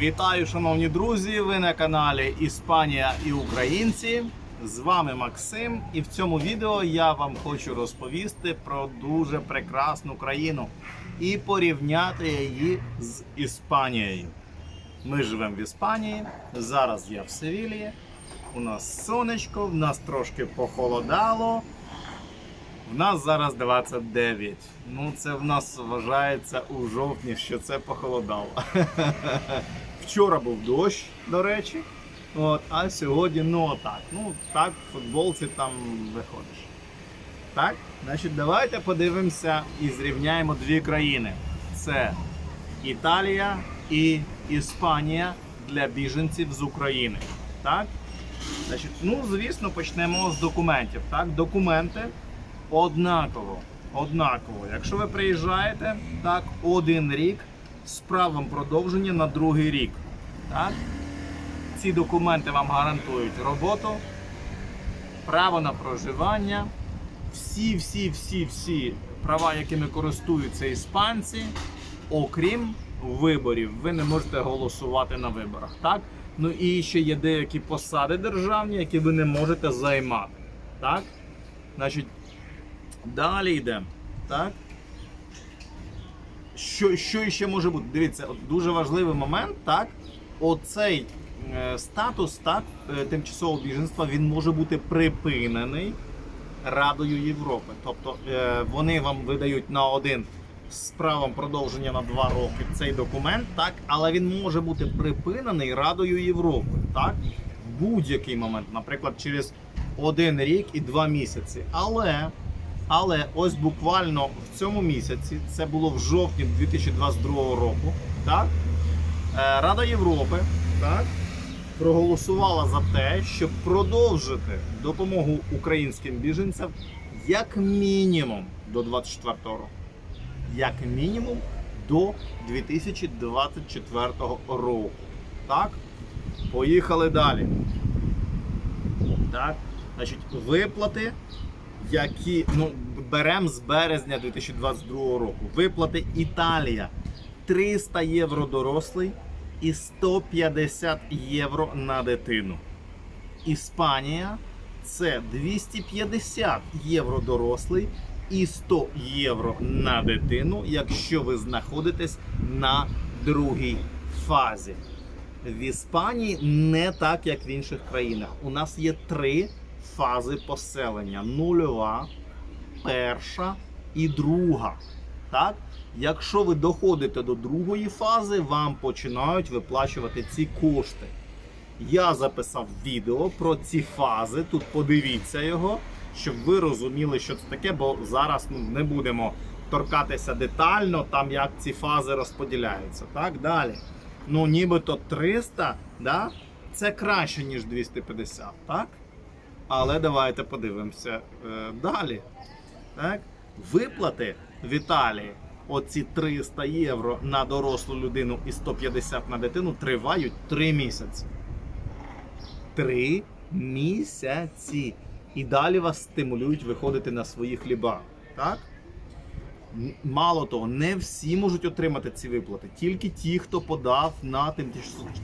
Вітаю, шановні друзі! Ви на каналі Іспанія і Українці. З вами Максим, і в цьому відео я вам хочу розповісти про дуже прекрасну країну і порівняти її з Іспанією. Ми живемо в Іспанії. Зараз я в Севілії. У нас сонечко, в нас трошки похолодало. В нас зараз 29. Ну, це в нас вважається у жовтні, що це похолодало. Вчора був дощ, до речі. От, а сьогодні, ну отак. Ну, так, в футболці там виходиш. Так, значить, давайте подивимося і зрівняємо дві країни: це Італія і Іспанія для біженців з України. Так? Значить, ну, звісно, почнемо з документів. Так, документи однаково. Однаково. Якщо ви приїжджаєте, так, один рік з правом продовження на другий рік. Так? Ці документи вам гарантують роботу, право на проживання, всі, всі, всі, всі права, якими користуються іспанці, окрім виборів. Ви не можете голосувати на виборах. Так? Ну і ще є деякі посади державні, які ви не можете займати. Так? Значить, далі йдемо. Так? Що, що ще може бути? Дивіться, от дуже важливий момент, так? Оцей е, статус так, е, тимчасового біженства він може бути припинений Радою Європи. Тобто е, вони вам видають на один з правом продовження на два роки цей документ, так, але він може бути припинений Радою Європи, так, в будь-який момент, наприклад, через один рік і два місяці. Але, але ось буквально в цьому місяці, це було в жовтні 2022 року, так, е, Рада Європи, так, проголосувала за те, щоб продовжити допомогу українським біженцям як мінімум до 24 року. Як мінімум до 2024 року. Так? Поїхали далі. Так? Значить, виплати, які ну, беремо з березня 2022 року. Виплати Італія 300 євро дорослий і 150 євро на дитину. Іспанія це 250 євро дорослий і 100 євро на дитину, якщо ви знаходитесь на другій фазі. В Іспанії не так, як в інших країнах. У нас є три фази поселення: нульова, перша і друга. Так? Якщо ви доходите до другої фази, вам починають виплачувати ці кошти. Я записав відео про ці фази. Тут подивіться його, щоб ви розуміли, що це таке, бо зараз ну, не будемо торкатися детально, там як ці фази розподіляються. Так, далі. Ну, нібито 300, да? це краще, ніж 250, так? Але давайте подивимося е, далі. Так? Виплати в Італії, оці 300 євро на дорослу людину і 150 на дитину, тривають 3 місяці. Три місяці. І далі вас стимулюють виходити на свої хліба. Так? Мало того, не всі можуть отримати ці виплати, тільки ті, хто подав на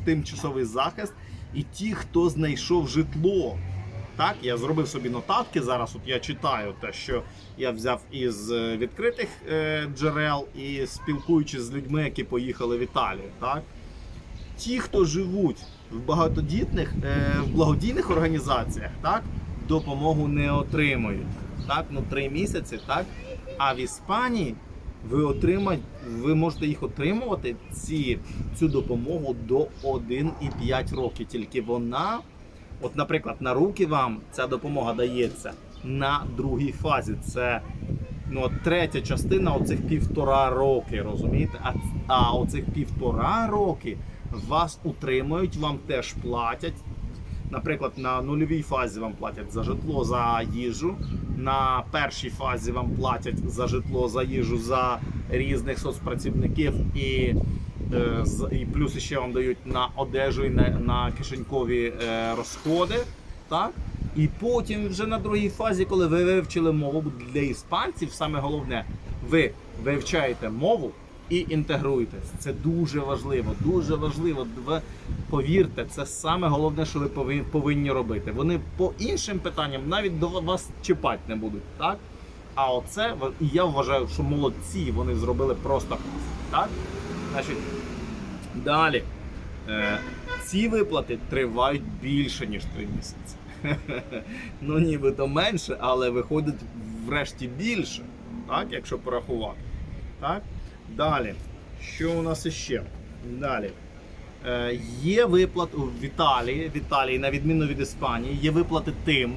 тимчасовий захист, і ті, хто знайшов житло. Так, я зробив собі нотатки зараз. От я читаю те, що я взяв із е, відкритих е, джерел і спілкуючись з людьми, які поїхали в Італію. Так? ті, хто живуть в багатодітних, е, в благодійних організаціях, так, допомогу не отримують. Так, ну три місяці, так. А в Іспанії ви отримаєте, ви можете їх отримувати, ці, цю допомогу до 1,5 років. Тільки вона, от, наприклад, на руки вам ця допомога дається на другій фазі. Це ну, от третя частина оцих півтора роки, розумієте? А, а оцих півтора роки вас утримують, вам теж платять. Наприклад, на нульовій фазі вам платять за житло, за їжу. На першій фазі вам платять за житло, за їжу, за різних соцпрацівників і, і плюс ще вам дають на одежу і на, на кишенькові е, розходи. Так? І потім вже на другій фазі, коли ви вивчили мову для іспанців, саме головне, ви вивчаєте мову, і інтегруйтесь. Це дуже важливо, дуже важливо. Повірте, це саме головне, що ви повинні робити. Вони по іншим питанням навіть до вас чіпати не будуть, так? А оце і я вважаю, що молодці вони зробили просто так? Значить, далі. Е, ці виплати тривають більше, ніж 3 місяці. ну, нібито менше, але виходить врешті більше, так, якщо порахувати. Так? Далі. Що у нас іще? Далі. Е, є виплати в Італії, в Італії, на відміну від Іспанії, є виплати тим,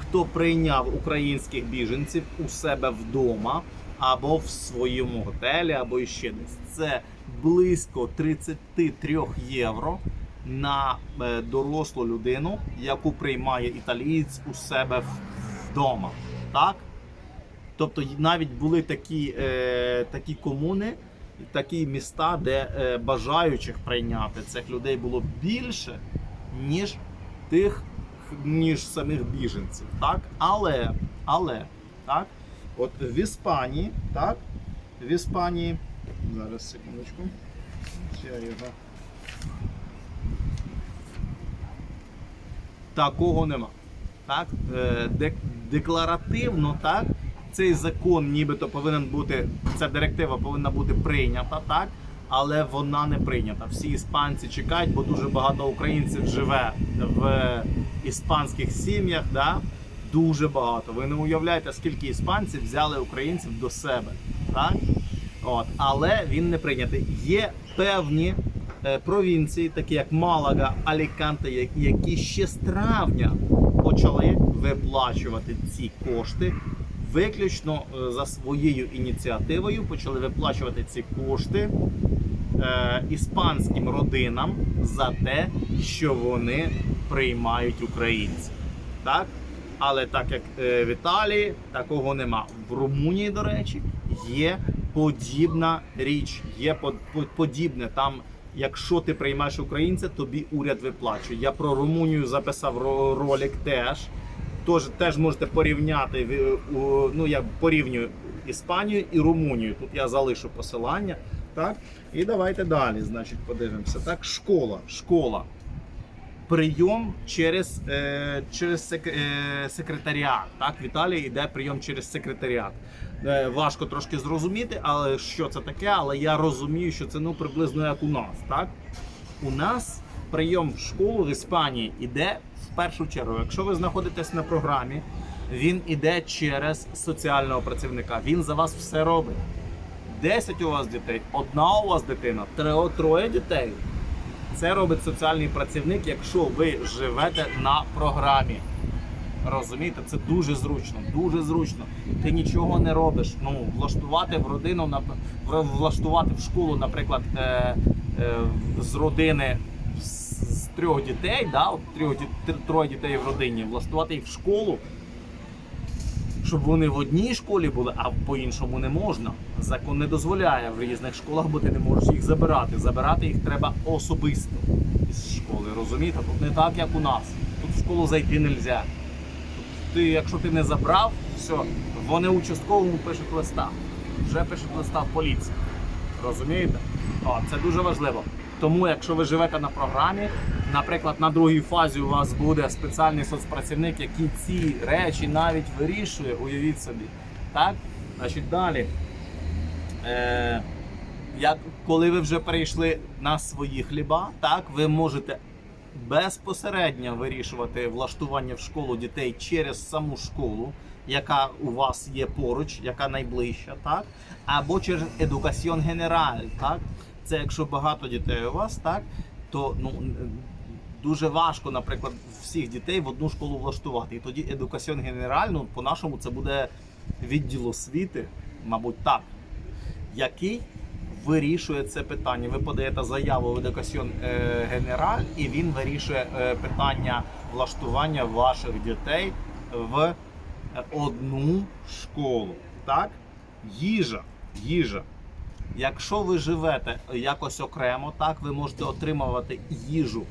хто прийняв українських біженців у себе вдома або в своєму готелі, або іще десь. Це близько 33 євро на е, дорослу людину, яку приймає італієць у себе вдома. Так? Тобто навіть були такі, е, такі комуни, такі міста, де е, бажаючих прийняти цих людей було більше, ніж тих, ніж самих біженців. Так? Але, але, так, от в Іспанії, так, в Іспанії, зараз секундочку, я його. Такого нема. Так? Е, декларативно, так, цей закон нібито повинен бути, ця директива повинна бути прийнята, так? Але вона не прийнята. Всі іспанці чекають, бо дуже багато українців живе в іспанських сім'ях. Да? Дуже багато. Ви не уявляєте, скільки іспанців взяли українців до себе. Так? От. Але він не прийнятий. Є певні е, провінції, такі як Малага, Аліканте, які ще з травня почали виплачувати ці кошти. Виключно е, за своєю ініціативою почали виплачувати ці кошти е, іспанським родинам за те, що вони приймають українців. Так? Але так як е, в Італії такого нема. В Румунії, до речі, є подібна річ. Є по- по- подібне там. Якщо ти приймаєш українця, тобі уряд виплачує. Я про Румунію записав ролик теж. Тож теж можете порівняти. Ну я порівнюю Іспанію і Румунію. Тут я залишу посилання. Так, і давайте далі. Значить, подивимося. Так, школа. Школа прийом через, е, через е, секретаріат. Так, в Італії прийом через секретаріат. Е, важко трошки зрозуміти, але що це таке, але я розумію, що це ну приблизно як у нас. Так? У нас прийом в школу в Іспанії йде в першу чергу. Якщо ви знаходитесь на програмі, він іде через соціального працівника. Він за вас все робить. 10 у вас дітей, одна у вас дитина, троє, троє дітей. Це робить соціальний працівник, якщо ви живете на програмі. Розумієте, це дуже зручно, дуже зручно. Ти нічого не робиш. Ну, влаштувати в родину, влаштувати в школу, наприклад, е, е, з родини з, трьох дітей, да, трьох, троє дітей в родині, влаштувати їх в школу, щоб вони в одній школі були, а по-іншому не можна. Закон не дозволяє в різних школах, бо ти не можеш їх забирати. Забирати їх треба особисто із школи. Розумієте? Тут не так, як у нас. Тут в школу зайти не можна. Ти, якщо ти не забрав, все, вони участковому пишуть листа. Вже пишуть листа в поліцію. Розумієте? О, це дуже важливо. Тому, якщо ви живете на програмі, наприклад, на другій фазі у вас буде спеціальний соцпрацівник, який ці речі навіть вирішує, уявіть собі. Так? Значить, далі. Е, як, коли ви вже перейшли на свої хліба, так, ви можете безпосередньо вирішувати влаштування в школу дітей через саму школу, яка у вас є поруч, яка найближча, так? Або через Educación General, так? Це якщо багато дітей у вас, так, то ну, дуже важко, наприклад, всіх дітей в одну школу влаштувати. І тоді Educación General, ну, по-нашому, це буде відділ освіти, мабуть, так, який вирішує це питання. Ви подаєте заяву в Educación е, General, і він вирішує е, питання влаштування ваших дітей в е, одну школу. Так? Їжа. Їжа. Якщо ви живете якось окремо, так ви можете отримувати їжу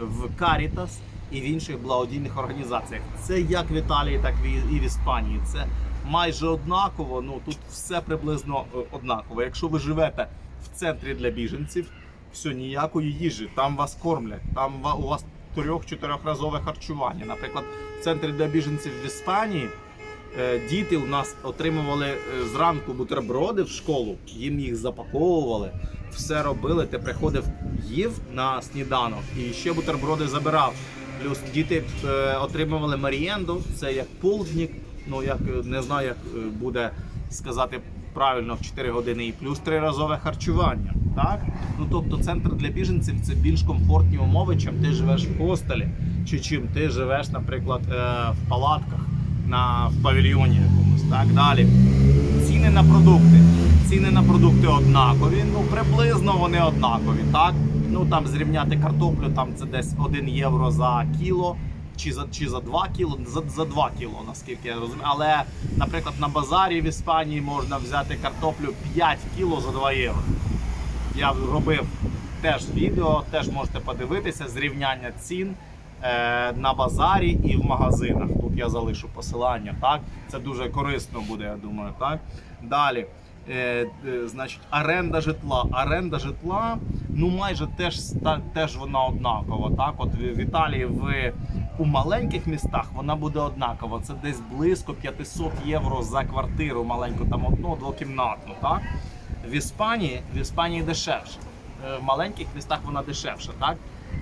в Caritas і в інших благодійних організаціях. Це як в Італії, так і в Іспанії. Це майже однаково. Ну тут все приблизно е, однаково. Якщо ви живете в центрі для біженців. Все, ніякої їжі, там вас кормлять, там у вас трьох-чотирьохразове харчування. Наприклад, в центрі для біженців в Іспанії е, діти у нас отримували е, зранку бутерброди в школу, їм їх запаковували, все робили. Ти приходив, їв на сніданок і ще бутерброди забирав. Плюс діти отримували марієнду, це як полдник, ну як е, не знаю, як е, буде сказати правильно в 4 години, і плюс триразове харчування. Так? Ну тобто центр для біженців це більш комфортні умови, чим ти живеш в хостелі, чи чим ти живеш, наприклад, е, в палатках на в павільйоні якомусь. Так далі. Ціни на продукти. Ціни на продукти однакові, ну приблизно вони однакові. Так? Ну там зрівняти картоплю, там це десь 1 євро за кіло. Чи за чи за 2 кіло, за, за 2 кіло, наскільки я розумію. Але, наприклад, на базарі в Іспанії можна взяти картоплю 5 кіло за 2 євро. Я робив теж відео, теж можете подивитися зрівняння цін е, на базарі і в магазинах. Тут я залишу посилання. Так, це дуже корисно буде, я думаю. Так далі. Е, е, значить, оренда житла. Оренда житла, ну майже теж теж вона однакова. Так, от в Італії в у маленьких містах вона буде однакова. Це десь близько 500 євро за квартиру маленьку, там одну двокімнатну. Так в Іспанії в Іспанії дешевше. Е, В маленьких містах вона дешевша, так?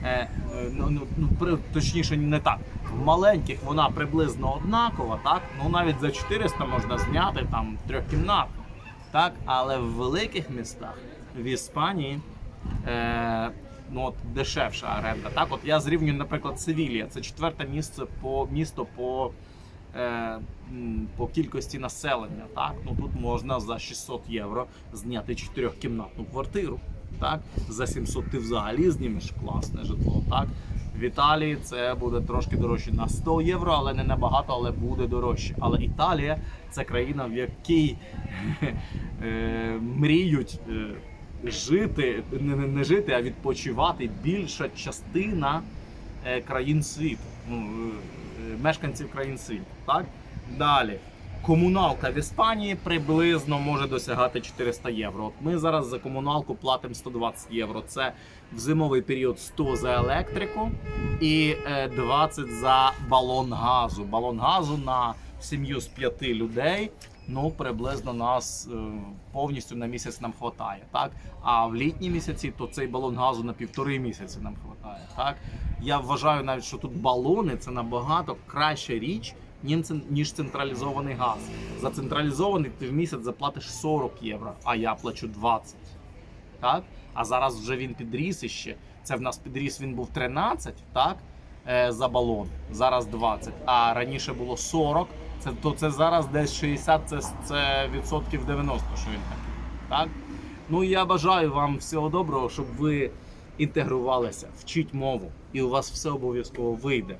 Е, Ну, ну, ну, точніше, не так. В маленьких вона приблизно однакова, так? Ну навіть за 400 можна зняти там трьохкімнатну. Так? Але в великих містах в Іспанії е, ну, от, дешевша оренда. Так? От я зрівнюю, наприклад, Севілія. Це четверте місце по місто по е, по кількості населення. Так? Ну, тут можна за 600 євро зняти чотирьохкімнатну квартиру. Так? За 700 ти взагалі знімеш класне житло. Так? В Італії це буде трошки дорожче на 100 євро, але не набагато, але буде дорожче. Але Італія це країна, в якій е, мріють е, жити, не, не, жити, а відпочивати більша частина е, країн світу, ну, е, мешканців країн світу. Так? Далі. Комуналка в Іспанії приблизно може досягати 400 євро. От ми зараз за комуналку платимо 120 євро. Це в зимовий період 100 за електрику і е, 20 за балон газу. Балон газу на сім'ю з п'яти людей. Ну, приблизно нас е, повністю на місяць нам хватає. Так? А в літні місяці то цей балон газу на півтори місяці нам хватає. Так? Я вважаю навіть, що тут балони це набагато краща річ, ніж централізований газ. За централізований ти в місяць заплатиш 40 євро, а я плачу 20. Так? А зараз вже він підріс іще. Це в нас підріс, він був 13, так? Е, за балон. Зараз 20. А раніше було 40. Це, то це зараз десь 60, це, це відсотків 90, що він такий. Так? Ну я бажаю вам всього доброго, щоб ви інтегрувалися, вчіть мову, і у вас все обов'язково вийде.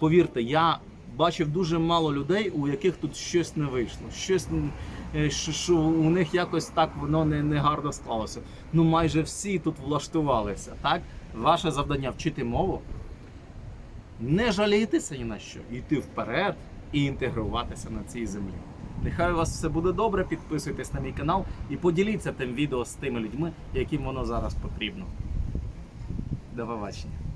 Повірте, я бачив дуже мало людей, у яких тут щось не вийшло. Щось е, що, у них якось так воно не, не гарно склалося. Ну майже всі тут влаштувалися. Так? Ваше завдання вчити мову, не жалітися ні на що, йти вперед і інтегруватися на цій землі. Нехай у вас все буде добре. Підписуйтесь на мій канал і поділіться тим відео з тими людьми, яким воно зараз потрібно. До побачення.